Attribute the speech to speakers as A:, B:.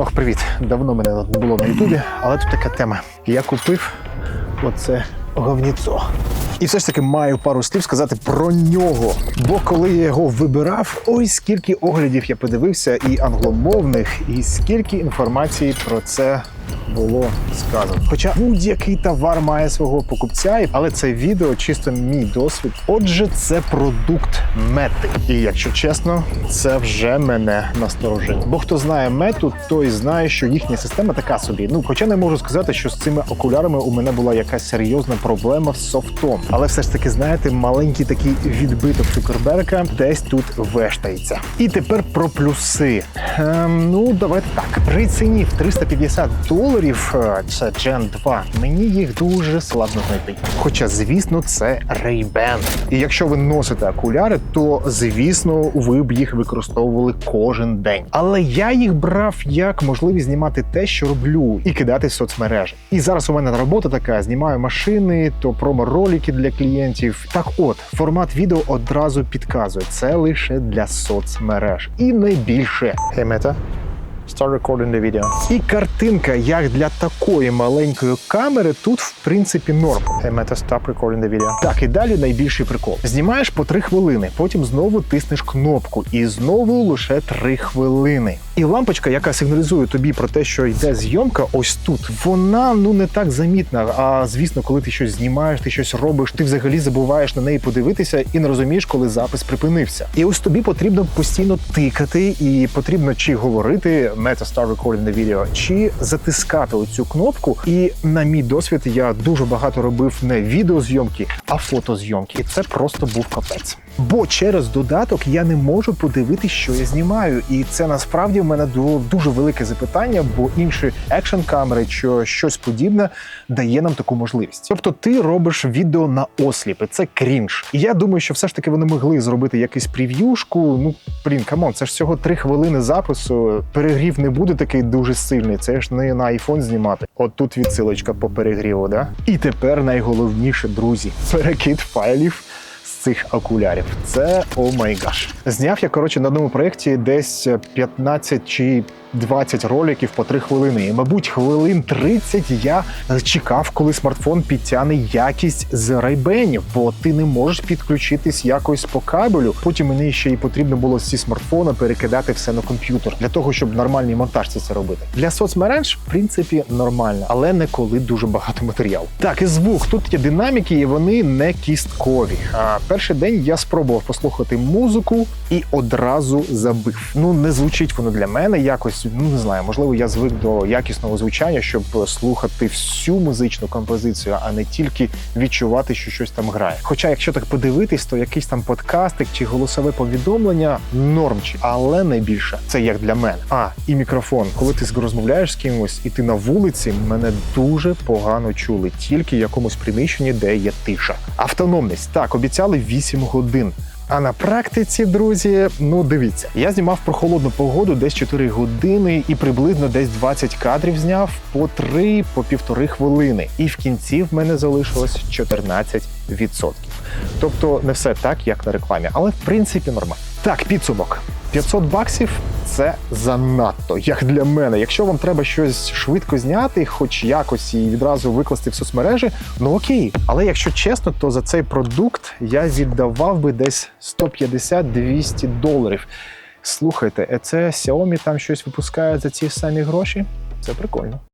A: Ох, привіт! Давно мене не було на Ютубі, але тут така тема. Я купив оце говніцо. І все ж таки маю пару слів сказати про нього. Бо коли я його вибирав, ой, скільки оглядів я подивився, і англомовних, і скільки інформації про це було сказано. Хоча будь-який товар має свого покупця, але це відео чисто мій досвід. Отже, це продукт мети. І якщо чесно, це вже мене насторожило. Бо хто знає мету, той знає, що їхня система така собі. Ну, хоча не можу сказати, що з цими окулярами у мене була якась серйозна проблема з софтом. Але все ж таки, знаєте, маленький такий відбиток Цукерберга десь тут вештається. І тепер про плюси. Ем, ну, давайте так. При ціні в 350 доларів, е, це Gen 2, мені їх дуже складно знайти. Хоча, звісно, це Ray-Ban. І якщо ви носите окуляри, то звісно ви б їх використовували кожен день. Але я їх брав як можливість знімати те, що роблю, і кидати в соцмережі. І зараз у мене робота така: знімаю машини, то промо-ролики для клієнтів. Так, от формат відео одразу підказує. Це лише для соцмереж. І не більше. Start recording the video. І картинка, як для такої маленької камери, тут в принципі норм. Hey, Meta, stop recording the video. Так, і далі найбільший прикол. Знімаєш по 3 хвилини, потім знову тиснеш кнопку, і знову лише 3 хвилини. І лампочка, яка сигналізує тобі про те, що йде зйомка, ось тут. Вона ну не так замітна. А звісно, коли ти щось знімаєш, ти щось робиш, ти взагалі забуваєш на неї подивитися і не розумієш, коли запис припинився. І ось тобі потрібно постійно тикати, і потрібно чи говорити Meta Start Recording the Video, чи затискати оцю кнопку. І на мій досвід я дуже багато робив не відеозйомки, а фотозйомки. І це просто був капець. Бо через додаток я не можу подивитися, що я знімаю, і це насправді в мене було дуже велике запитання, бо інші екшн камери чи щось подібне дає нам таку можливість. Тобто, ти робиш відео на осліп, і це крінж. І я думаю, що все ж таки вони могли зробити якусь прев'юшку. Ну блін, камон, це ж всього три хвилини запису. Перегрів не буде такий дуже сильний. Це ж не на iPhone знімати. От тут відсилочка по перегріву, да? І тепер найголовніше, друзі, перекид файлів з цих окулярів. Це о май гаш. Зняв я коротше на одному проєкті десь 15 чи 20 роликів по 3 хвилини. І, мабуть, хвилин 30 я чекав, коли смартфон підтягне якість з райбенів, бо ти не можеш підключитись якось по кабелю. Потім мені ще й потрібно було зі смартфона перекидати все на комп'ютер для того, щоб нормальній монтажці це робити. Для соцмереж, в принципі, нормально, але не коли дуже багато матеріалу. Так, і звук. Тут є динаміки, і вони не кісткові. А перший день я спробував послухати музику і одразу забив. Ну не звучить воно для мене якось. Ну не знаю, можливо, я звик до якісного звучання, щоб слухати всю музичну композицію, а не тільки відчувати, що щось там грає. Хоча, якщо так подивитись, то якийсь там подкастик чи голосове повідомлення нормчі, але не більше. Це як для мене. А і мікрофон, коли ти розмовляєш з кимось, і ти на вулиці, мене дуже погано чули, тільки в якомусь приміщенні, де є тиша. Автономність так обіцяли 8 годин. А на практиці, друзі, ну дивіться, я знімав про холодну погоду десь 4 години і приблизно десь 20 кадрів зняв по 3 по півтори хвилини. І в кінці в мене залишилось 14%. Тобто не все так, як на рекламі, але в принципі нормально. Так, підсумок. 500 баксів це занадто, як для мене. Якщо вам треба щось швидко зняти, хоч якось і відразу викласти в соцмережі, ну окей. Але якщо чесно, то за цей продукт я віддавав би десь 150-200 доларів. Слухайте, це Xiaomi там щось випускає за ці самі гроші? Це прикольно.